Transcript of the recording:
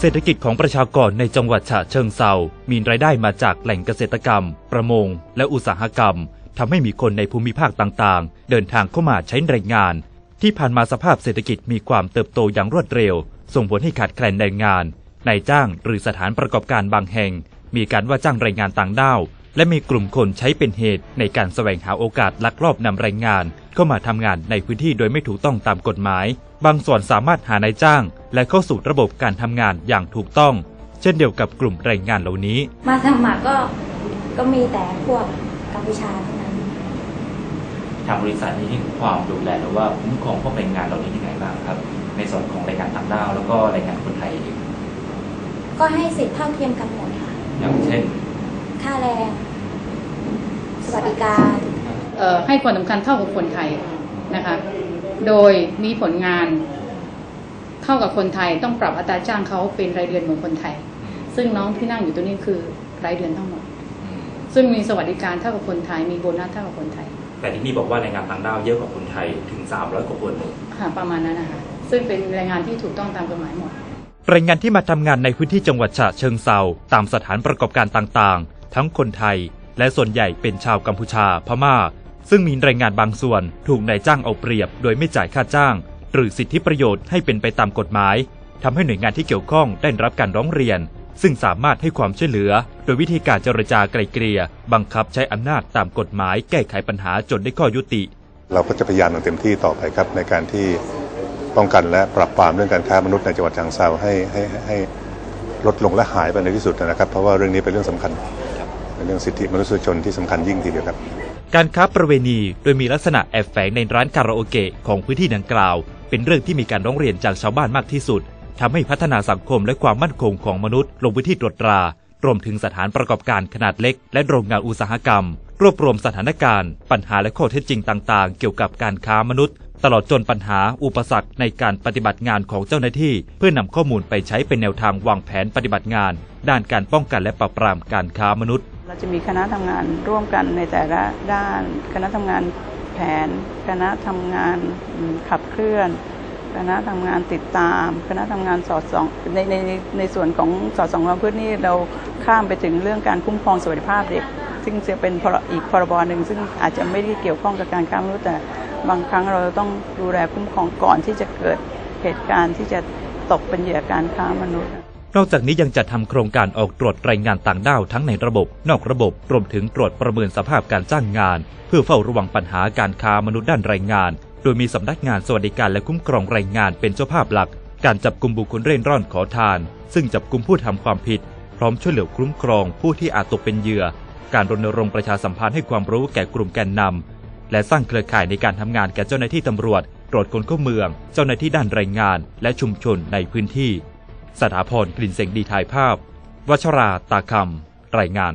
เศรษฐกิจของประชากรในจังหวัดฉะเชิงเซามีรายได้มาจากแหล่งเกษตรกรรม ประมง และอุตสาหกรรมทำให้มีคนในภูมิภาคต่างๆ เดินทางเข้ามาใช้แรงงาน ที่ผ่านมาสภาพเศรษฐกิจมีความเติบโตอย่างรวดเร็ว ส่งผลให้ขาดแคลนแรงงาน นายจ้างหรือสถานประกอบการบางแห่ง มีการว่าจ้างแรงงานต่างด้าว และมีกลุ่มคนใช้เป็นเหตุในการแสวงหาโอกาสลักลอบนำแรงงาน เข้ามาทำงานในพื้นที่โดยไม่ถูกต้องตามกฎหมาย บางส่วนสามารถหานายจ้าง และเข้าสู่ระบบการทำงานอย่างถูกต้อง เช่นเดียวกับกลุ่มแรงงานเหล่านี้ มาสมัครก็ก็มีแต่พวกกัมพูชาเท่านั้น ทางบริษัทนี้ให้ความดูแลหรือว่าคุ้มครองพวกแรงงานเหล่านี้ยังไงบ้างครับ ในส่วนของแรงงานต่างด้าวแล้วก็แรงงานคนไทยเองก็ให้สิทธิเท่าเทียมกันหมดค่ะอย่างเช่น ค่าแรง สวัสดิการเอ่อ ให้ความสำคัญเท่ากับคนไทยนะคะ โดยมีผลงานเท่ากับคนไทยต้องปรับอัตราจ้างเขาเป็นรายเดือนเหมือนคนไทย ซึ่งน้องที่นั่งอยู่ตัวนี้คือรายเดือนทั้งหมด ซึ่งมีสวัสดิการเท่ากับคนไทย มีโบนัสเท่ากับคนไทย แต่ที่นี่บอกว่าแรงงานต่างด้าวเยอะกว่าคนไทยถึง 300 กว่าคนเลยค่ะประมาณนั้นนะคะซึ่งเป็นแรงงานที่ถูกต้องตามกฎหมายหมดแรงงานที่มาทำงานในพื้นที่จังหวัดฉะเชิงเซาตามสถานประกอบการต่างๆ ทั้งคนไทย และส่วนใหญ่เป็นชาวกัมพูชาพม่า ซึ่งมีแรงงานบางส่วนถูกนายจ้างเอาเปรียบ โดยไม่จ่ายค่าจ้าง หรือสิทธิประโยชน์ให้เป็นไปตามกฎหมายทำให้หน่วยงานที่เกี่ยวข้องได้รับการร้องเรียน ซึ่งสามารถให้ความช่วยเหลือ โดยวิธีการเจรจาไกลเกลี่ยบังคับใช้อำนาจตามกฎหมาย แก้ไขปัญหาจนได้ข้อยุติ เราก็จะพยายามอย่างเต็มที่ต่อไปครับในการที่ป้องกันและปราบปรามเรื่องการค้ามนุษย์ในจังหวัดฉะเชิงเทราให้ให้ให้ลดลงและหายไปในที่สุดนะครับ เพราะว่าเรื่องนี้เป็นเรื่องสำคัญเป็นเรื่องสิทธิมนุษยชนที่สำคัญยิ่งทีเดียวครับ การค้าประเวณีโดยมีลักษณะแอบแฝงในร้านคาราโอเกะของพื้นที่ดังกล่าว เป็นเรื่องที่มีการร้องเรียนจากชาวบ้านมากที่สุดทำให้พัฒนาสังคมและความมั่นคงของมนุษย์ ลงพื้นที่ตรวจตรารวมถึงสถานประกอบการขนาดเล็ก และโรงงานอุตสาหกรรม รวบรวมสถานการณ์ ปัญหาและข้อเท็จจริงต่างๆ เกี่ยวกับการค้ามนุษย์ ตลอดจนปัญหาอุปสรรคในการปฏิบัติงานของเจ้าหน้าที่ เพื่อนำข้อมูลไปใช้เป็นแนวทางวางแผนปฏิบัติงาน ด้านการป้องกันและปราบปรามการค้ามนุษย์ เราจะมีคณะทำงานร่วมกันในแต่ละด้าน คณะทำงานแผน คณะทำงานขับเคลื่อน คณะทำงานติดตาม คณะทำงานสอดส่องในในในในส่วนของสอดส่องความพืชนี่เราข้ามไปถึงเรื่องการคุ้มครองสวัสดิภาพเด็ก ซึ่งจะเป็นพรอีกพรบหนึ่งซึ่งอาจจะไม่ได้เกี่ยวข้องกับการค้ามนุษย์แต่บางครั้งเราต้องดูแลคุ้มครองก่อนที่จะเกิดเหตุการณ์ที่จะตกเป็นเหยื่อการค้ามนุษย์ นอกจากนี้ยังจะทำโครงการออกตรวจแรงงานต่างด้าวทั้งในระบบ นอกระบบรวมถึงตรวจประเมินสภาพการจ้างงาน เพื่อเฝ้าระวังปัญหาการค้ามนุษย์ด้านแรงงาน โดยมีสำนักงานสวัสดิการและคุ้มครองแรงงานเป็นเจ้าภาพหลัก การจับกลุ่มบุคคลเร่ร่อนขอทาน ซึ่งจับกลุ่มผู้ทำความผิด พร้อมช่วยเหลือคุ้มครองผู้ที่อาจตกเป็นเหยื่อ การรณรงค์ประชาสัมพันธ์ให้ความรู้แก่กลุ่มแกนนำและสร้างเครือข่ายในการทำงานแก่เจ้าหน้าที่ตำรวจตรวจคนเข้าเมือง เจ้าหน้าที่ด้านแรงงาน และชุมชนในพื้นที่ สถาพรกลิ่นเสียงดีถ่ายภาพ วัชราตาคำรายงาน